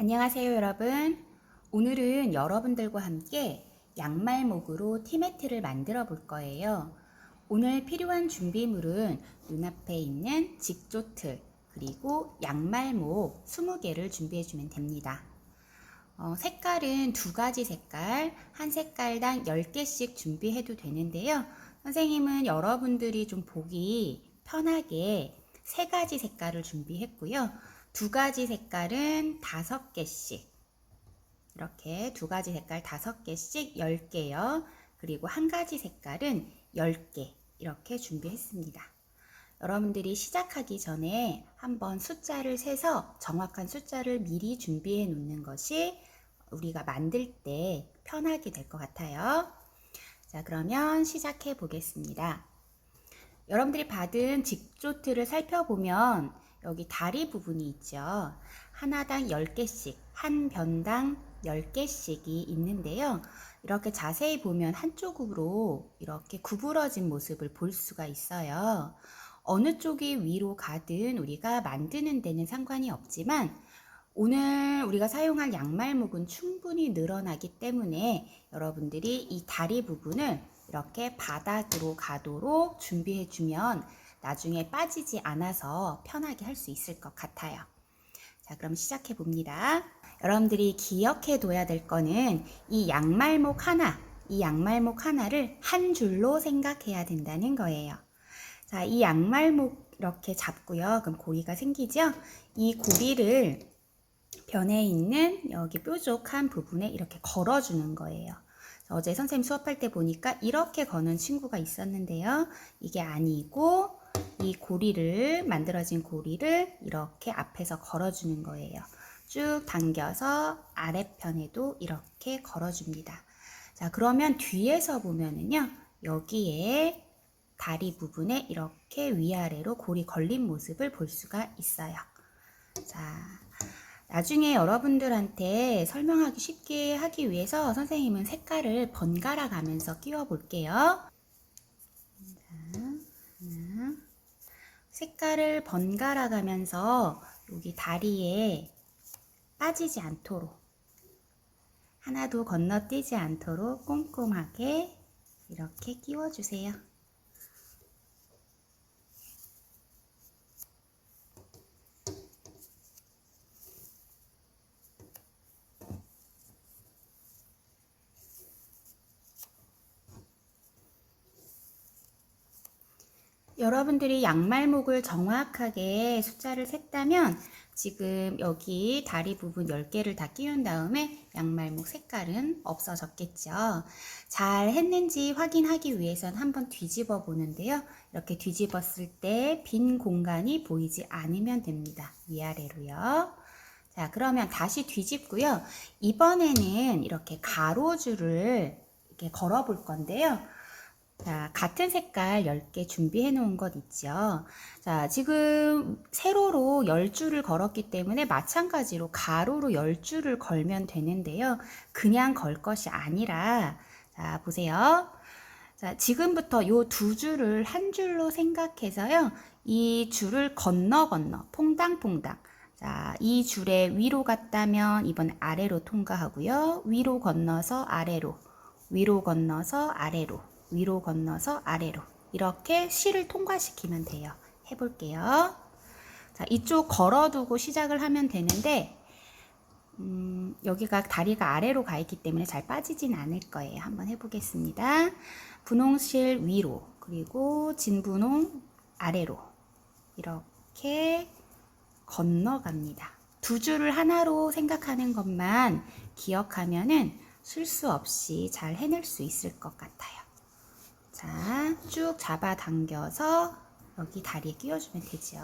안녕하세요, 여러분. 오늘은 여러분들과 함께 양말목으로 티매트를 만들어 볼 거예요. 오늘 필요한 준비물은 눈앞에 있는 직조틀, 그리고 양말목 20개를 준비해 주면 됩니다. 어, 색깔은 두 가지 색깔, 한 색깔당 10개씩 준비해도 되는데요. 선생님은 여러분들이 좀 보기 편하게 세 가지 색깔을 준비했고요. 두 가지 색깔은 다섯 개씩. 이렇게 두 가지 색깔 다섯 개씩 10개요. 그리고 한 가지 색깔은 10개. 이렇게 준비했습니다. 여러분들이 시작하기 전에 한번 숫자를 세서 정확한 숫자를 미리 준비해 놓는 것이 우리가 만들 때 편하게 될 것 같아요. 자, 그러면 시작해 보겠습니다. 여러분들이 받은 직조트를 살펴보면 여기 다리 부분이 있죠. 하나당 10개씩, 한 변당 10개씩이 있는데요. 이렇게 자세히 보면 한쪽으로 이렇게 구부러진 모습을 볼 수가 있어요. 어느 쪽이 위로 가든 우리가 만드는 데는 상관이 없지만 오늘 우리가 사용할 양말목은 충분히 늘어나기 때문에 여러분들이 이 다리 부분을 이렇게 바닥으로 가도록 준비해 주면 나중에 빠지지 않아서 편하게 할 수 있을 것 같아요. 자, 그럼 시작해 봅니다. 여러분들이 기억해 둬야 될 거는 이 양말목 하나, 이 양말목 하나를 한 줄로 생각해야 된다는 거예요. 자, 이 양말목 이렇게 잡고요. 그럼 고리가 생기죠? 이 고리를 변에 있는 여기 뾰족한 부분에 이렇게 걸어주는 거예요. 어제 선생님 수업할 때 보니까 이렇게 거는 친구가 있었는데요. 이게 아니고 이 고리를 만들어진 고리를 이렇게 앞에서 걸어주는 거예요. 쭉 당겨서 아래편에도 이렇게 걸어줍니다. 자, 그러면 뒤에서 보면은요, 여기에 다리 부분에 이렇게 위아래로 고리 걸린 모습을 볼 수가 있어요. 자, 나중에 여러분들한테 설명하기 쉽게 하기 위해서 선생님은 색깔을 번갈아 가면서 끼워 볼게요. 자, 하나. 색깔을 번갈아 가면서 여기 다리에 빠지지 않도록 하나도 건너뛰지 않도록 꼼꼼하게 이렇게 끼워 주세요. 여러분들이 양말목을 정확하게 숫자를 셌다면 지금 여기 다리 부분 10개를 다 끼운 다음에 양말목 색깔은 없어졌겠죠. 잘 했는지 확인하기 위해선 한번 뒤집어 보는데요. 이렇게 뒤집었을 때 빈 공간이 보이지 않으면 됩니다. 위아래로요. 자, 그러면 다시 뒤집고요. 이번에는 이렇게 가로줄을 이렇게 걸어 볼 건데요. 자, 같은 색깔 10개 준비해 놓은 것 있죠. 자, 지금 세로로 10줄을 걸었기 때문에 마찬가지로 가로로 10줄을 걸면 되는데요. 그냥 걸 것이 아니라, 자, 보세요. 자, 지금부터 요 두 줄을 한 줄로 생각해서요. 이 줄을 건너 건너, 퐁당퐁당. 자, 이 줄에 위로 갔다면 이번 아래로 통과하고요. 위로 건너서 아래로, 위로 건너서 아래로. 위로 건너서 아래로 이렇게 실을 통과시키면 돼요. 해볼게요. 자, 이쪽 걸어두고 시작을 하면 되는데 음, 여기가 다리가 아래로 가 있기 때문에 잘 빠지진 않을 거예요. 한번 해보겠습니다. 분홍실 위로 그리고 진분홍 아래로 이렇게 건너갑니다. 두 줄을 하나로 생각하는 것만 기억하면은 실수 없이 잘 해낼 수 있을 것 같아요. 자, 쭉 잡아 당겨서 여기 다리에 끼워주면 되죠.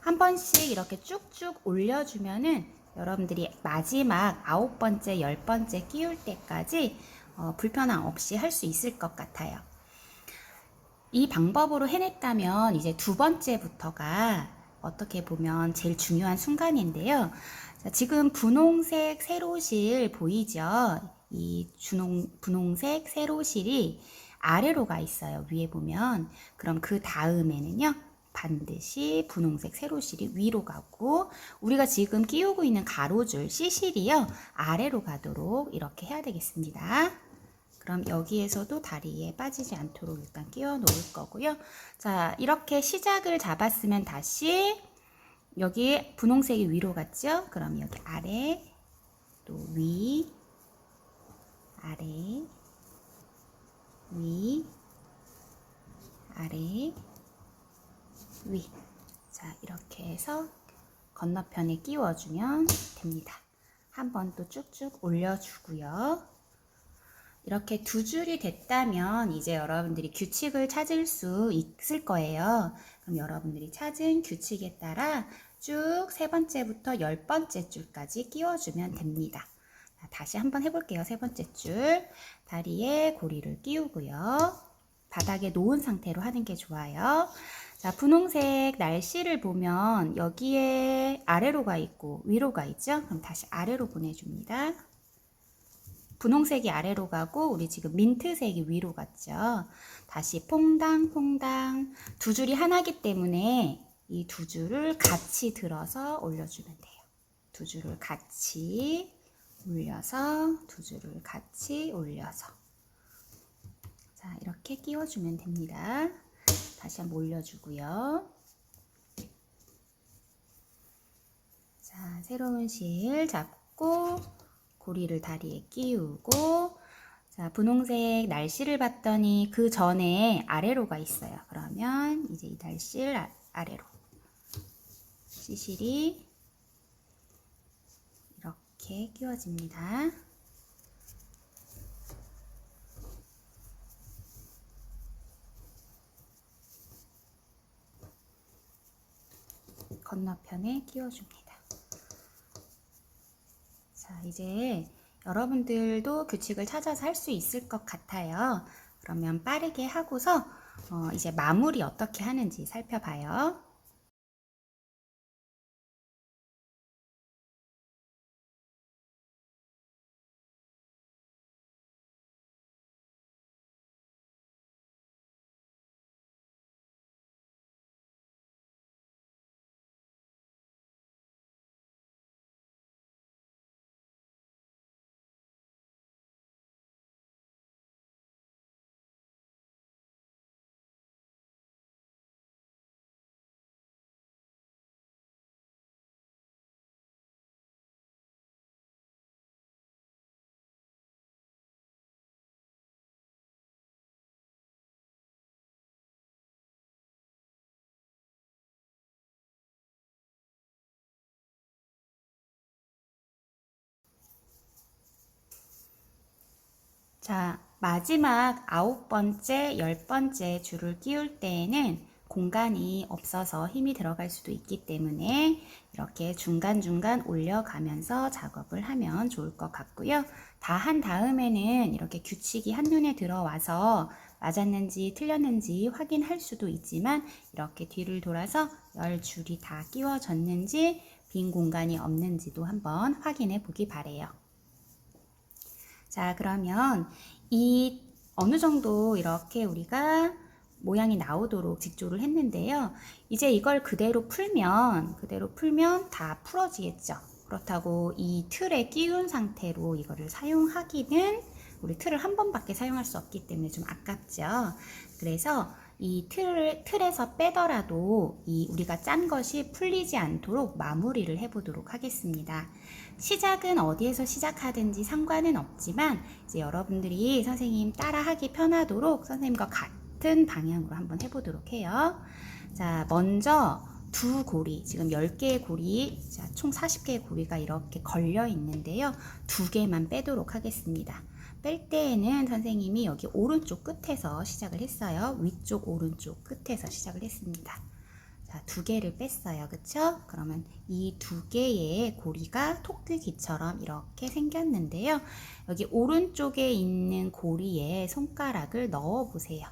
한 번씩 이렇게 쭉쭉 올려주면은 여러분들이 마지막 아홉 번째, 열 번째 끼울 때까지 어, 불편함 없이 할 수 있을 것 같아요. 이 방법으로 해냈다면 이제 두 번째부터가 어떻게 보면 제일 중요한 순간인데요. 자, 지금 분홍색 세로실 보이죠? 이 주홍, 분홍색 세로실이 아래로 가 있어요. 위에 보면. 그럼 그 다음에는요. 반드시 분홍색 세로실이 위로 가고 우리가 지금 끼우고 있는 가로줄 C실이요 아래로 가도록 이렇게 해야 되겠습니다. 그럼 여기에서도 다리에 빠지지 않도록 일단 끼워 놓을 거고요. 자, 이렇게 시작을 잡았으면 다시 여기 분홍색이 위로 갔죠? 그럼 여기 아래 또 위, 아래, 위, 아래, 위. 자, 이렇게 해서 건너편에 끼워주면 됩니다. 한번 또 쭉쭉 올려주고요. 이렇게 두 줄이 됐다면 이제 여러분들이 규칙을 찾을 수 있을 거예요. 그럼 여러분들이 찾은 규칙에 따라 쭉 세 번째부터 열 번째 줄까지 끼워주면 됩니다. 자, 다시 한번 해볼게요. 세 번째 줄. 다리에 고리를 끼우고요. 바닥에 놓은 상태로 하는 게 좋아요. 자, 분홍색 날씨를 보면 여기에 아래로 가 있고 위로 가 있죠? 그럼 다시 아래로 보내줍니다. 분홍색이 아래로 가고 우리 지금 민트색이 위로 갔죠. 다시 퐁당 퐁당 두 줄이 하나기 때문에 이 두 줄을 같이 들어서 올려주면 돼요. 두 줄을 같이 올려서 두 줄을 같이 올려서 자 이렇게 끼워주면 됩니다. 다시 한번 올려주고요. 자 새로운 실 잡고 고리를 다리에 끼우고 자 분홍색 날씨를 봤더니 그 전에 아래로가 있어요. 그러면 이제 이 날실 아- 아래로 시실이 이렇게 끼워집니다. 건너편에 끼워줍니다. 자, 이제 여러분들도 규칙을 찾아서 할 수 있을 것 같아요. 그러면 빠르게 하고서 어, 이제 마무리 어떻게 하는지 살펴봐요. 자, 마지막 아홉 번째, 열 번째 줄을 끼울 때에는 공간이 없어서 힘이 들어갈 수도 있기 때문에 이렇게 중간중간 올려가면서 작업을 하면 좋을 것 같고요. 다 한 다음에는 이렇게 규칙이 한눈에 들어와서 맞았는지 틀렸는지 확인할 수도 있지만 이렇게 뒤를 돌아서 열 줄이 다 끼워졌는지 빈 공간이 없는지도 한번 확인해 보기 바래요. 자, 그러면 이 어느 정도 이렇게 우리가 모양이 나오도록 직조를 했는데요. 이제 이걸 그대로 풀면, 그대로 풀면 다 풀어지겠죠. 그렇다고 이 틀에 끼운 상태로 이거를 사용하기는 우리 틀을 한 번밖에 사용할 수 없기 때문에 좀 아깝죠. 그래서 이 틀을, 틀에서 빼더라도 이 우리가 짠 것이 풀리지 않도록 마무리를 해보도록 하겠습니다. 시작은 어디에서 시작하든지 상관은 없지만 이제 여러분들이 선생님 따라하기 편하도록 선생님과 같은 방향으로 한번 해보도록 해요. 자, 먼저 두 고리, 지금 10개의 고리, 자, 총 40개의 고리가 이렇게 걸려 있는데요. 두 개만 빼도록 하겠습니다. 뺄 때에는 선생님이 여기 오른쪽 끝에서 시작을 했어요. 위쪽 오른쪽 끝에서 시작을 했습니다. 자, 두 개를 뺐어요. 그쵸? 그러면 이 두 개의 고리가 토끼기처럼 이렇게 생겼는데요. 여기 오른쪽에 있는 고리에 손가락을 넣어 보세요.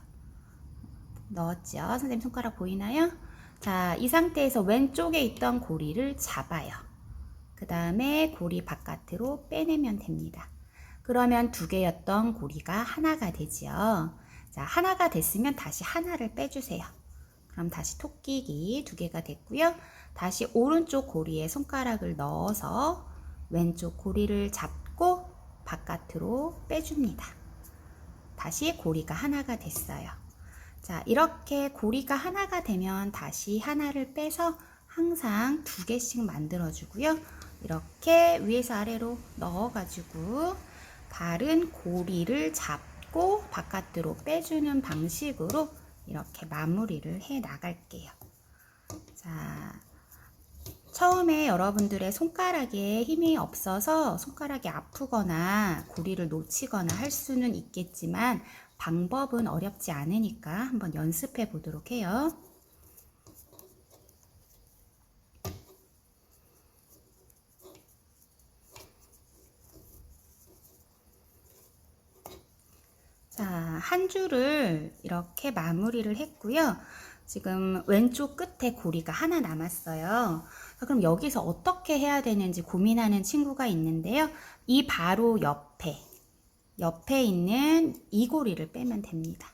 넣었죠? 선생님 손가락 보이나요? 자, 이 상태에서 왼쪽에 있던 고리를 잡아요. 그 다음에 고리 바깥으로 빼내면 됩니다. 그러면 두 개였던 고리가 하나가 되지요. 자, 하나가 됐으면 다시 하나를 빼주세요. 그럼 다시 토끼기 두 개가 됐고요. 다시 오른쪽 고리에 손가락을 넣어서 왼쪽 고리를 잡고 바깥으로 빼줍니다. 다시 고리가 하나가 됐어요. 자, 이렇게 고리가 하나가 되면 다시 하나를 빼서 항상 두 개씩 만들어 주고요. 이렇게 위에서 아래로 넣어 가지고 다른 고리를 잡고 바깥으로 빼주는 방식으로 이렇게 마무리를 해 나갈게요. 자, 처음에 여러분들의 손가락에 힘이 없어서 손가락이 아프거나 고리를 놓치거나 할 수는 있겠지만 방법은 어렵지 않으니까 한번 연습해 보도록 해요. 자, 한 줄을 이렇게 마무리를 했고요. 지금 왼쪽 끝에 고리가 하나 남았어요. 그럼 여기서 어떻게 해야 되는지 고민하는 친구가 있는데요. 이 바로 옆에, 옆에 있는 이 고리를 빼면 됩니다.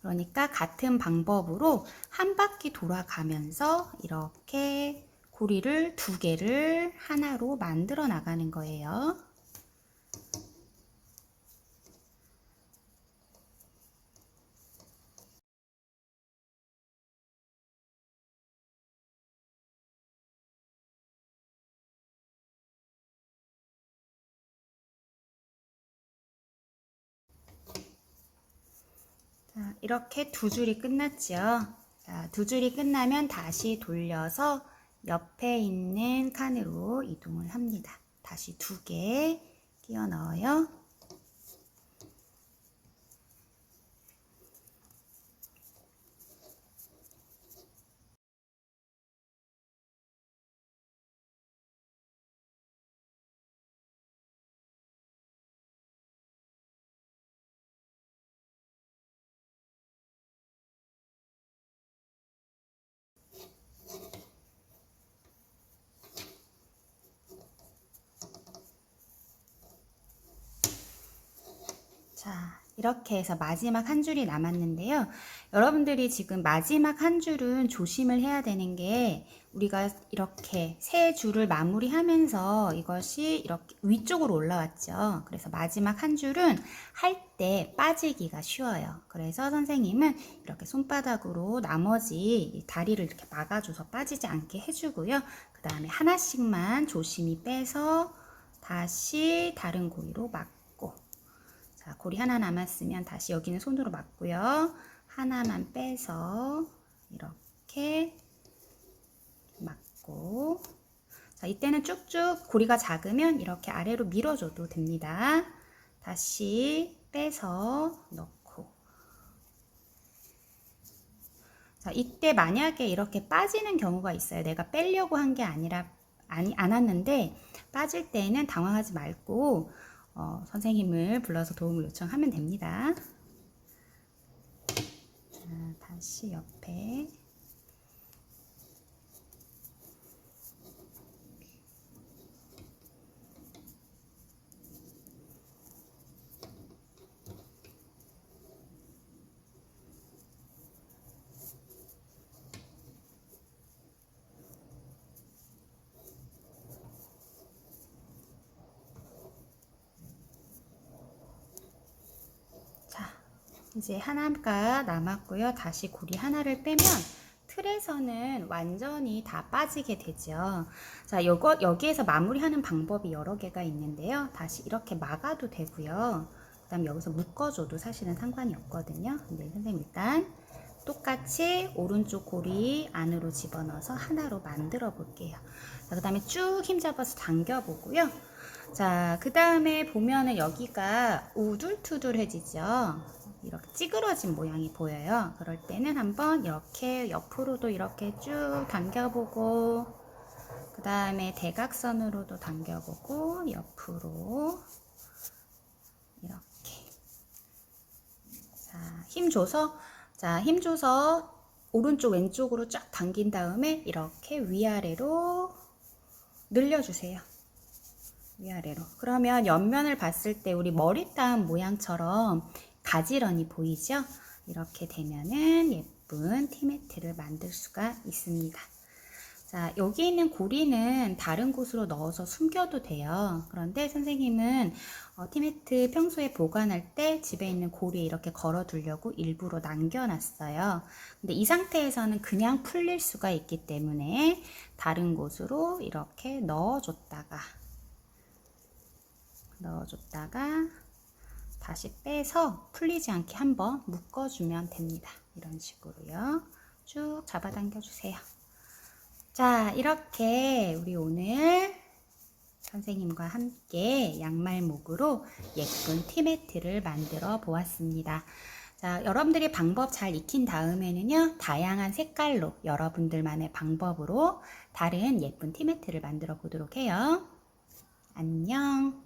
그러니까 같은 방법으로 한 바퀴 돌아가면서 이렇게 고리를 두 개를 하나로 만들어 나가는 거예요. 자, 이렇게 두 줄이 끝났죠. 자, 두 줄이 끝나면 다시 돌려서 옆에 있는 칸으로 이동을 합니다. 다시 두 개 끼워 넣어요. 자, 이렇게 해서 마지막 한 줄이 남았는데요. 여러분들이 지금 마지막 한 줄은 조심을 해야 되는 게 우리가 이렇게 세 줄을 마무리하면서 이것이 이렇게 위쪽으로 올라왔죠. 그래서 마지막 한 줄은 할 때 빠지기가 쉬워요. 그래서 선생님은 이렇게 손바닥으로 나머지 다리를 이렇게 막아줘서 빠지지 않게 해주고요. 그 다음에 하나씩만 조심히 빼서 다시 다른 고리로 막고 자, 고리 하나 남았으면 다시 여기는 손으로 막고요. 하나만 빼서 이렇게 막고 자, 이때는 쭉쭉 고리가 작으면 이렇게 아래로 밀어줘도 됩니다. 다시 빼서 넣고 자, 이때 만약에 이렇게 빠지는 경우가 있어요. 내가 빼려고 한 게 아니라 아니 안 왔는데 빠질 때는 당황하지 말고 어, 선생님을 불러서 도움을 요청하면 됩니다. 자, 다시 옆에 이제 하나가 남았고요. 다시 고리 하나를 빼면 틀에서는 완전히 다 빠지게 되죠. 자, 요거, 여기에서 마무리하는 방법이 여러 개가 있는데요. 다시 이렇게 막아도 되고요. 그 다음 여기서 묶어줘도 사실은 상관이 없거든요. 근데 선생님 일단 똑같이 오른쪽 고리 안으로 집어넣어서 하나로 만들어 볼게요. 자, 그 다음에 쭉 힘잡아서 당겨 보고요. 자, 그 다음에 보면은 여기가 우둘투둘해지죠. 이렇게 찌그러진 모양이 보여요. 그럴 때는 한번 이렇게 옆으로도 이렇게 쭉 당겨보고, 그 다음에 대각선으로도 당겨보고, 옆으로 이렇게. 자, 힘 줘서, 자, 힘 줘서 오른쪽 왼쪽으로 쫙 당긴 다음에 이렇게 위아래로 늘려주세요. 위아래로. 그러면 옆면을 봤을 때 우리 머리 따은 모양처럼 가지런히 보이죠? 이렇게 되면은 예쁜 티매트를 만들 수가 있습니다. 자, 여기 있는 고리는 다른 곳으로 넣어서 숨겨도 돼요. 그런데 선생님은 어, 티매트 평소에 보관할 때 집에 있는 고리에 이렇게 걸어 두려고 일부러 남겨놨어요. 근데 이 상태에서는 그냥 풀릴 수가 있기 때문에 다른 곳으로 이렇게 넣어줬다가 넣어줬다가 다시 빼서 풀리지 않게 한번 묶어주면 됩니다. 이런 식으로요. 쭉 잡아당겨 주세요. 자, 이렇게 우리 오늘 선생님과 함께 양말목으로 예쁜 티매트를 만들어 보았습니다. 자, 여러분들이 방법 잘 익힌 다음에는요, 다양한 색깔로 여러분들만의 방법으로 다른 예쁜 티매트를 만들어 보도록 해요. 안녕.